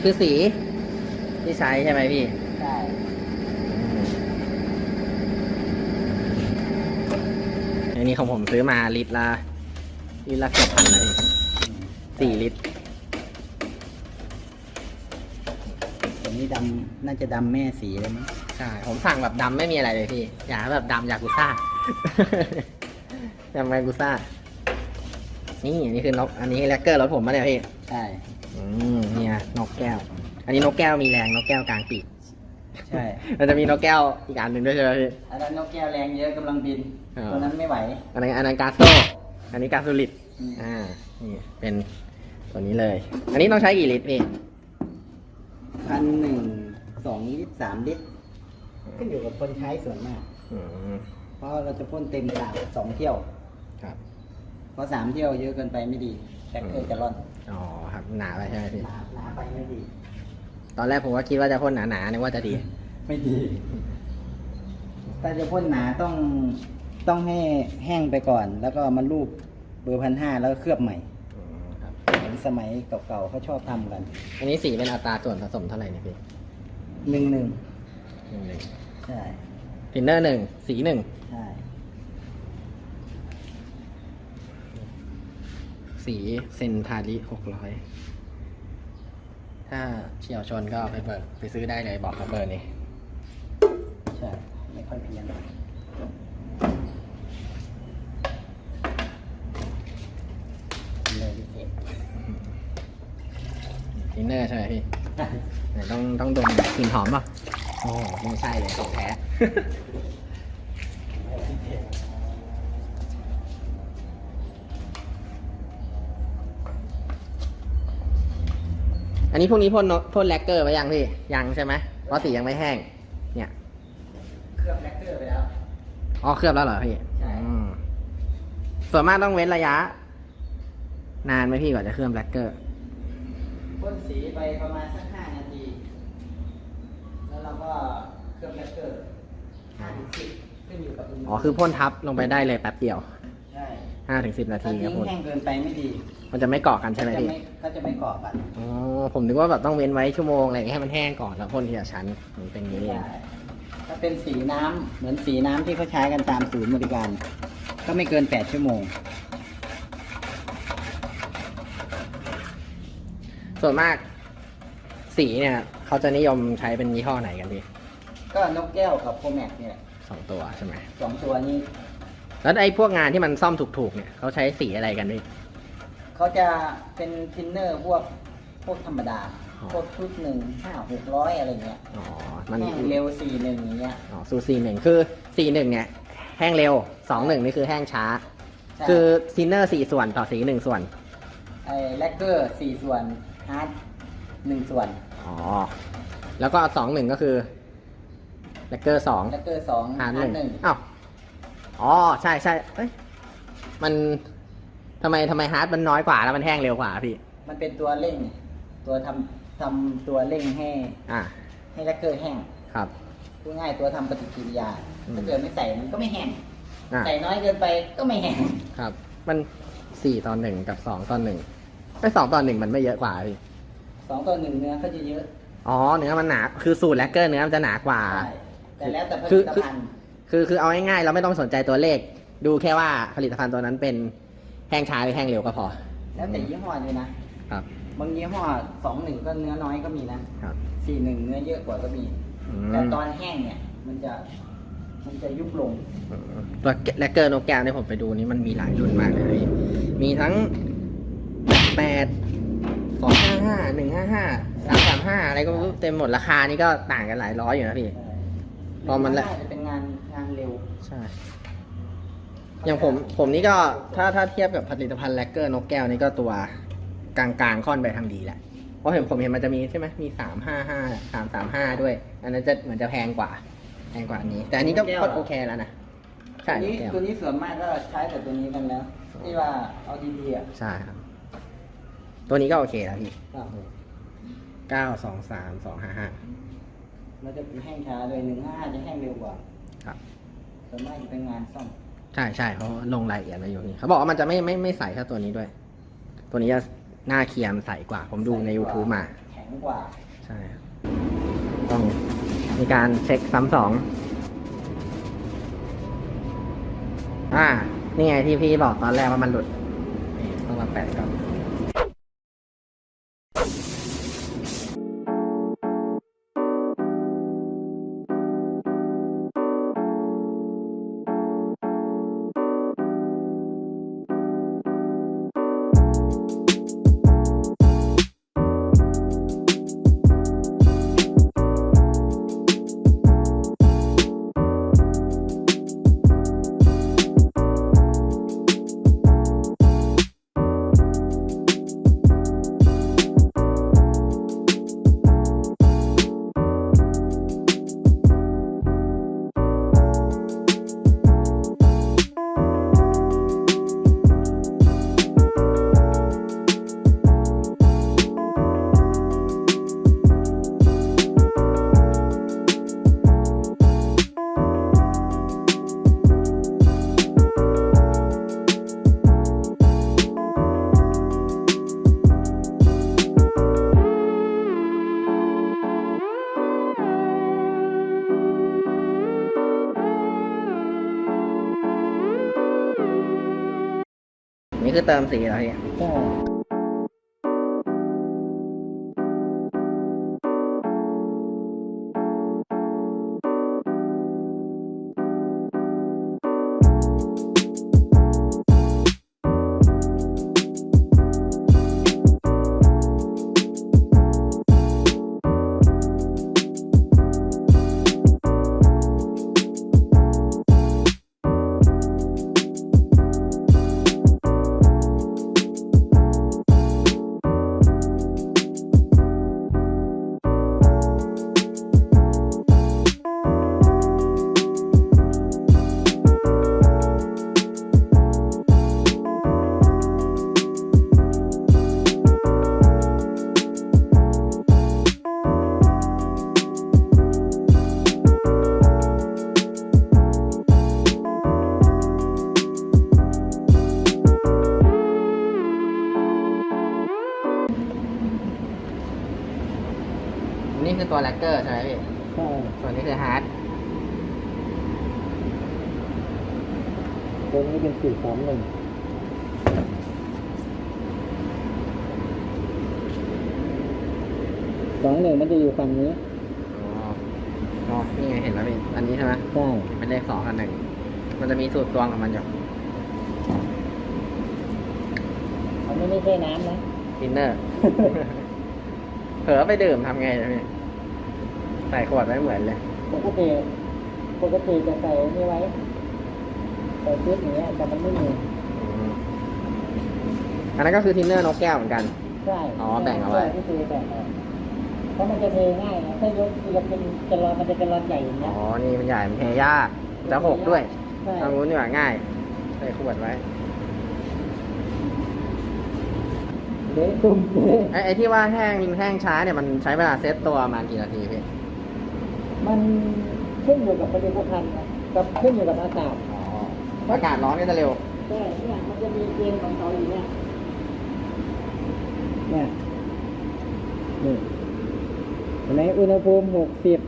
นนี้คือสีที่ใช้ใช่ไหมพี่ ใช่อันนี้ของผมซื้อมาลิตรละลิตรละเกือบพันเลยสี่ลิตรตัวนี้ดำน่าจะดำแม่สีเลยมั้งใช่ ผมสั่งแบบดำไม่มีอะไรเลยพี่ อยากให้แบบดำอยากกุซ่าดำไงกุซ่า นี่อันนี้คือนกอันนี้แลกเกอร์รถผมมาเนี่ยพี่ ใช่ อืมเนี่ยนกแก้ว อันนี้นกแก้วมีแรงนกแก้วกลางปีกใช่ มันจะมีนกแก้วอีกอันหนึ่งด้วยใช่ไหมพี่ อันนั้นนกแก้วแรงเยอะกำลังบินอ๋อ ตัวนั้นไม่ไหว อันนั้นอันนั้นกาโซอันนี้กาซูลิตอืม อ่า นี่เป็นตัวนี้เลย อันนี้ต้องใช้กี่ลิตรพี่พันหนึ่งสองลิตรสามลิตรขึ้นอยู่กับคนใช้ส่วนมาก อืมเพราะเราจะพ่นเต็มสามสองเที่ยว ครับ เพราะสามเที่ยวเยอะเกินไปไม่ดีแท็กเกอร์จะร่อน อ๋อครับหนาไปใช่ไหมพี่ หนาหนาไปไม่ดี ตอนแรกผมก็คิดว่าจะพ่นหนาๆนึกว่าจะดี ไม่ดี ถ้าจะพ่นหนาต้องต้องให้แห้งไปก่อน แล้วก็มารูปเบอร์พันห้าแล้วก็เคลือบใหม่อืมครับ เหมือนสมัยเก่าๆเขาชอบทำกันอันนี้สีเป็นอัตราส่วนผสมเท่าไหร่เนี่ยพี่หนึ่งหนึ่งหนึ่งหนึ่งใช่ทินเนอร์หนึ่งสีหนึ่งใช่ สีเซนทาริหกร้อยถ้าเฉียวชนก็ไปเบิกไปซื้อได้เลยบอกเขาเบอร์นี้ใช่ ไม่ค่อยเพี้ยนเลยพิเศษทินเนอร์ใช่ไหมพี่ไหนต้องต้องดมกลิ่นหอมป่ะ โอ้ไม่ใช่เลยของแท้ อันนี้พวกนี้พ่นโนพ่นแลกเกอร์ไปยังพี่ ยังใช่ไหมเพราะสียังไม่แห้ง เนี่ย เคลือบแลกเกอร์ไปแล้ว อ๋อ เคลือบแล้วเหรอพี่ ใช่อืมส่วนมากต้องเว้นระยะ นานไหมพี่กว่าจะเคลือบแลกเกอร์พ่นสีไปประมาณสักห้านาที แล้วเราก็เคลือบแลกเกอร์ห้าถึงสิบขึ้นอยู่กับณอ๋อ คือพ่นทับลงไปได้เลยแป๊บเดียวใช่ ห้าถึงสิบนาถ้าทีคทิ้รับงพ่นแห้งเกินไปไม่ดีมันจะไม่เกาะกันใช่ไหมก็จะพี่ไม่ก็จะไม่กรอบกันอ๋อผมนึกว่าแบบต้องเว้นไว้ชั่วโมงอะไรอย่างเงี้ยให้มันแห้งก่อนแล้วพ่นทีละชั้นมันเป็นอย่างนี้เองใช่ถ้าเป็นสีน้ำเหมือนสีน้ำที่เขาใช้กันตามศูนย์บริการ ก็ไม่เกินแปดชั่วโมง ส่วนมาก สีเนี่ย เขาจะนิยมใช้เป็นยี่ห้อไหนกันพี่ก็นกแก้วกับโคแม็กเนี่ยสองตัวใช่ไหมสองตัวนี้ แล้วไอ้พวกงานที่มันซ่อมถูกๆเนี่ยเขาใช้สีอะไรกันพี่เขาจะเป็นทินเนอร์พวกพวกธรรมดา อ๋อ พวกชุดหนึ่งห้าหกร้อยอะไรเงี้ยอ๋อ มันแห้งเร็วสี่หนึ่งอย่างเงี้ยอ๋อซูซีหนึ่งคือสีหนึ่งเนี่ยแห้งเร็วสองหนึ่งนี่คือแห้งช้า ใช่คือซินเนอร์สี่ส่วนต่อสีหนึ่งส่วน ไอ้แลกเกอร์สี่ส่วนฮาร์ดหนึ่งส่วนอ๋อ แล้วก็สองหนึ่งก็คือแลกเกอร์สองแลกเกอร์สองหาฮารร์หดนึ่งหนึ่งอ้าว อ๋อใช่ใช่เอ้ยมันทำไมทำไมฮาร์ดมันน้อยกว่าแล้วมันแห้งเร็วกว่าพี่ มันเป็นตัวเร่ง ตัวทำทำตัวเร่งให้อ่าให้แลกเกอร์แห้งครับ พูดง่ายตัวทำปฏิกิริยา อืม ถ้าเกิดไม่ใส่มันก็ไม่แห้ง อ่าใส่น้อยเกินไปก็ไม่แห้ง ครับ มันสี่ตอนหนึ่งกับสองตอนหนึ่งไอ้สองตอนหนึ่งมันไม่เยอะกว่าพี่สองต่อหนึ่งเนื้อก็จะเยอะอ๋อเนื้อมันหนาคือสูตรแลกเกอร์เนื้อมันจะหนากว่า ใช่แต่แล้วแต่ผคืลิอตคือ ภัณฑ์ คือคือเอาง่ายๆเราไม่ต้องสนใจตัวเลข ดูแค่ว่าผลิตภัณฑ์ตัวนั้นเป็นแห้งช้าหรือแห้งเร็วก็พอ แล้วแต่ยี่ห้อด้วยนะ ครับ บางยี่ห้อสองหนึ่งก็เนื้อน้อยก็มีนะครับ สี่หนึ่งเนื้อเยอะกว่าก็มีอืแต่มตอนแห้งเนี่ย มันจะมันจะยุบลงตัวแลกเกอร์นกแก้วเนี่ยผมไปดูนี่มันมีหลายรุ่นมากเลยพี่มีทั้งแปดสองห้าห้าหนึ่งห้าห้าสามสามห้าอะไรก็ไม่รู้เต็มหมดราคานี่ก็ต่างกันหลายร้อยอยู่นะพี่ พอมันละาจะเป็นงานงาน เร็ว ใช่ อย่างผมผมนี่ก็ถ้าถ้าเทียบกับผลิตภัณฑ์แลกเกอร์นกแก้วนี่ก็ตัวกลางๆค่อนไปทางดีแหละ เพราะเห็นผมเห็นมันจะมีใช่ไหมมีสามห้าห้าสามสามห้าด้วย อันนั้นจะเหมือนจะแพงกว่า แพงกว่าอันนี้ แต่อันนี้ก็ก็โอเคแล้วนะ ใช่ตัวนนี้กแก้วตัวนี้ส่วนมากก็ใช้แต่ตัวนี้กันแล้วที่ว่าเอาดีๆอะใช่ครับ ตัวนี้ก็โอเคแล้วพี่ครับเก้าสองสามสองห้าห้ามันจะแห้งช้าเลยหนึ่งห้าจะแห้งเร็วกว่า ครับ ส่วนมากจะเป็นงานซ่อมใช่ใช่เขาลงรายละเอียดมาอยู่นี่เขาบอกว่ามันจะไม่ไม่ไม่ใสเท่าตัวนี้ด้วย ตัวนี้จะหน้าเคียมใสกว่า ผมดูใน YouTube มา แข็งกว่าใช่ครับต้องมีการเช็คซ้ำสอง อ่า นี่ไงที่พี่บอกตอนแรกว่ามันหลุดนี่ต้องมาแปะก่อน นี่คือเติมสีแล้วพี่ ใช่ นี่คือตัวแลกเกอร์ใช่ไหมพี่ ใช่ส่วนนี้คือฮาร์ด ตรงนี้เป็นสี่สามหนึ่งสองหนึ่งมันจะอยู่ฝั่งนี้อ๋ออ๋อนี่ไงเห็นแล้วพี่ อันนี้ใช่ไหมใช่เป็นเลขสองกับหนึ่ง มันจะมีสูตรตวงของมันอยู่อันนี้ไม่ใช่น้ำนะ ทินเนอร์เผล อไปดื่มทำไงนะพี่ใส่ขวดไว้เหมือนเลย ปกติปกติจะใส่นี่ไว้ใส่ชุดอย่างเงี้ยแต่มันไม่มีอืมอันนั้นก็คือทินเนอร์นกแก้วเหมือนกัน ใช่อ๋อแบ่งเอาไว้ที่คือแบ่งเอาเพราะมันจะเทง่ายนะถ้ายกจะเป็นจะรอนมันจะเป็นรอนใหญ่อย่างเงี้อ๋ยอ นี่มันใหญ่มันเทยากจะหกด้วยใช่ ทางนู้นดีกว่าง่าย ใส่ขวดไว้ เละตุ้มเละไอ้ไอ้ที่ว่าแห้งแห้งช้าเนี่ยมันใช้เวลาเซตตัวประมาณกี่นาทีพี่มันขึ้นอยู่กับผลิตภัณฑ์นะกับขึ้นอยู่กับอากาศอ๋ออากาศร้อนก็จะเร็วใช่เนี่ยมันจะมีเกณฑ์ของเขาอยู่เนี่ยเนี่ยนี่เห็นไหมอุณหภูมิหกสิบ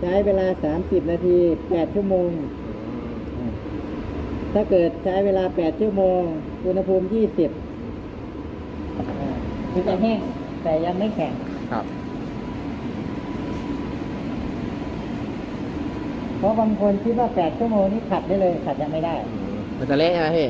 ใช้เวลาสามสิบนาทีแปดชั่วโมง ถ้าเกิดใช้เวลา8ชั่วโมง อุณหภูมิ20อ่า คือจะแห้งแต่ยังไม่แข็งครับเพราะบางคนคิดว่า8ชั่วโมงนี้ขัดได้เลยขัดยังไม่ได้ มันจะเละใช่ไหมพี่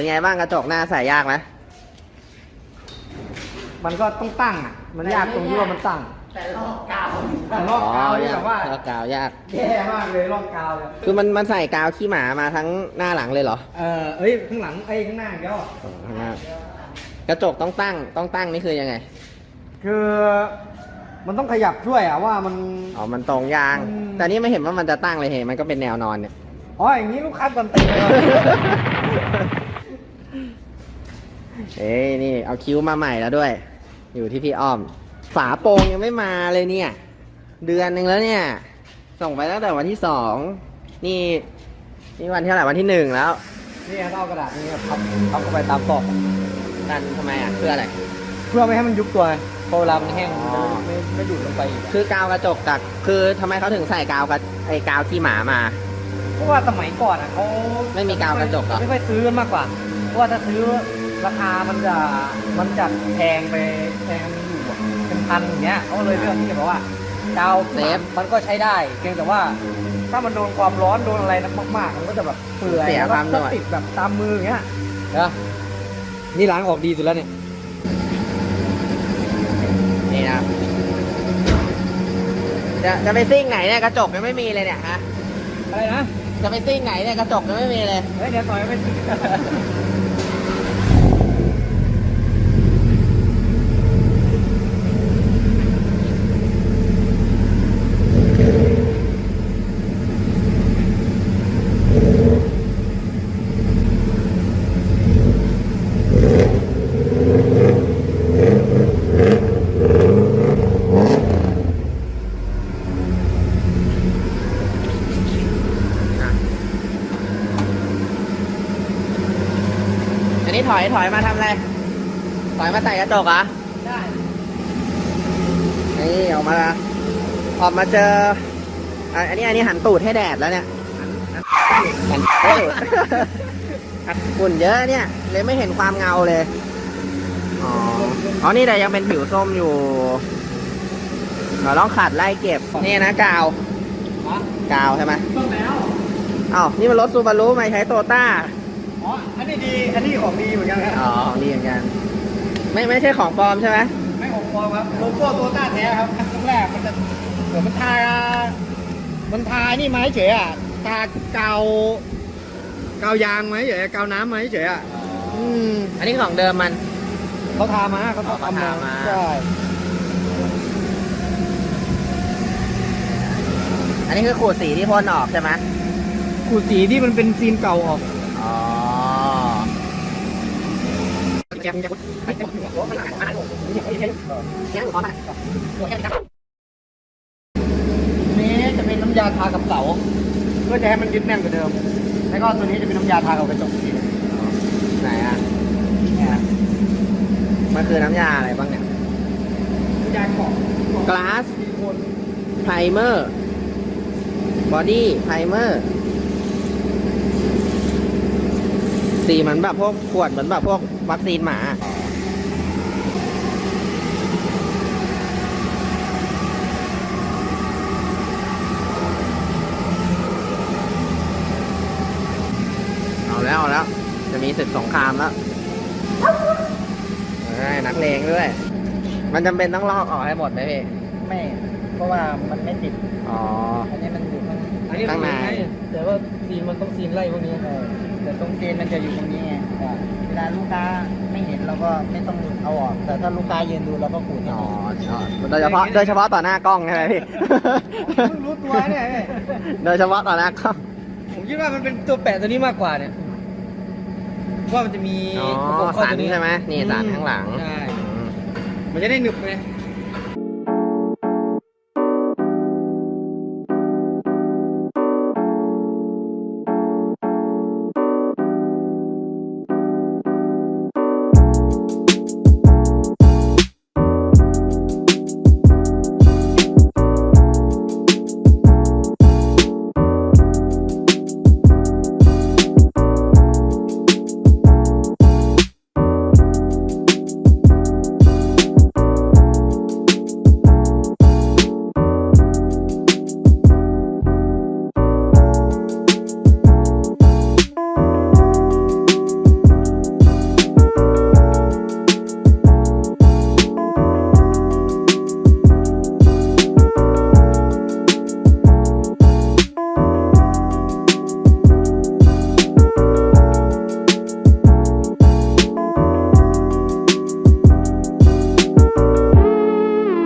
เป็นไงบ้างกระจกหน้าใส่ยากไหมมันก็ต้องตั้งอะ มันยากตรงที่ว่ามันตั้ง แต่ลอกกาวแต่ลอกกาวนี่ยาแบบว่าลอกกาวยาก แย่มากเลยลอกกาวเนี่ยคือมันมันใส่กาวขี้หมามาทั้งหน้าหลังเลยเหรอ เออเอ้ยข้างหลังไอ้ยข้างหน้าเดี๋ยวอ๋อข้างหน้ากระจกต้องตั้งต้องตั้งนี่คือยังไง คือมันต้องขยับช่วยอะว่ามัน อ๋อ มันตรงยาง อืม แต่นี่ไม่เห็นว่ามันจะตั้งเลยเห็นมันก็เป็นแนวนอนเนี่ย อ๋ออย่างนี้ลูกค้ากันตีเลย เอ้ยนี่เอาคิ้วมาใหม่แล้วด้วย อยู่ที่พี่อ้อม ฝาโปรงยังไม่มาเลยเนี่ย เดือนหนึ่งแล้วเนี่ย ส่งไปตั้งแต่วันที่สองนี่ นี่วันที่เท่าไหร่วันที่หนึ่งแล้วนี่ครับเอากระดาษนี้พับพับเข้าไปตามตอกดันทำไมอะเพื่ออะไร เพื่อไม่ให้มันยุบตัวพอเวลามันแห้งอ๋มันอจะไม่ไม่ดูดลงไปอีกคือกาวกระจกกับคือทำไมเขาถึงใส่กาวกับไอ้กาวขี้หมามา เพราะว่าสมัยก่อนอะเขาไม่มีกาวกระจกเหรอ ไม่ค่อยซื้อกันมากกว่า เพราะว่าถ้าซื้อ ราคามันจะมันจะแพงไปแพงอยู่อะเป็นพันอย่างเงี้ยเขาเลยเลือกที่จะแบบว่ากาวเซฟมันก็ใช้ได้เพียงแต่ว่า ถ้ามันโดนความร้อนโดนอะไรนักมากๆ มันก็จะแบบเปื่อยเสียความแล้วหน่ก็วยติดแบบตามมืออย่างเงี้ยนะนี่ล้างออกดีสุดแล้วเนี่ยนี่นะครับจะจะไปซิ่งไหนเนี่ยกระจกยังไม่มีเลยเนี่ยฮะอะไรนะจะไปซิ่งไหนเนี่ยกระจกยังไม่มีเลย เฮ้ยเดี๋ยวต่อยไป ถอยถอยมาทำอะไร ถอยมาใส่กระจกเหรอได้ นี่ออกมาละออกมาเจออะอันนี้อันนี้หันตูดให้แดดแล้วเนี่ย หันตูดฝุ่นเยอะเนี่ย เลยไม่เห็นความเงาเลย อ๋อ อ๋อ นี่แต่ยังเป็นผิวส้มอยู่เราต้องขัดไล่เก็บ นี่นะกาวฮะกาวใช่ไหมต้องแล้ว อ้าว นี่มันรถซูบารุไม่ใช้โตต้า อ๋อ อันนี้ดี อันนี้ของดีเหมือนกันครับ อ๋อของดีเหมือนกัน ไม่ไม่ใช่ของปลอมใช่ไหมไม่ของปลอมครับ โลโก้โตต้าแท้ครับครั้งแรกมันจะเหมือนมันทา มันทานี่มาเฉยๆอะ ทากาวกาวยางมาเฉยๆกาวน้ำมาเฉยๆอะอืมอันนี้ของเดิมมันเขาทามาเขาอ๋อทำเขามาทามาใช่อันนี้คือขูดสีที่พ่นออกใช่ไหมขูดสีที่มันเป็นซีนเก่าออก อ๋อ นี้จะเป็นน้ำยาทากับเสาเพื่อจะให้มันยึดแน่นกว่าเดิม แล้วก็ตัวนี้จะเป็นน้ำยาทากับกระจกอีกทีหนึ่งไหนอะเนี่ยมันคือน้ำยาอะไรบ้างเนี่ยน้ำยาเกาะ glass ซิลิโคน primer body primer สีเหมือ นแบบพวกขวดเหมือนแบบพวกวัคซีนหมาเอาแล้วเอาแล้ว จะมีศึกสงครามแล้วเอ้ยนักเลงด้วย มันจำเป็นต้องลอกออกให้หมดไหมพี่ ไม่ เพราะว่ามันไม่ติด อ๋อ อันนี้มันอยู่ข้างอันนี้ข้างในแต่ว่าซีนมันต้องซีนไล่พวกนี้เออ แต่ตรงเกณฑ์มันจะอยู่ตรงนี้ไงเวลาลูกค้าไม่เห็นเราก็ไม่ต้องเอาออก แต่ถ้าลูกค้ายืนดูเราก็ขูดให้อ๋อออกโดยเฉพาะโดยเฉพาะต่อหน้ากล้องใช่ไหมพี่เพิ่งรู้ตัวเนี่ยเอ้ยโดยเฉพาะต่อหน้ากล้องผมคิดว่ามันเป็นตัวแปะตัวนี้มากกว่าเนี่ยว่ามันจะมีอ๋อประกบเข้าสันตัวนี้ใช่ไหมนี่สันข้างหลังใช่อืมมันจะได้หนึบไง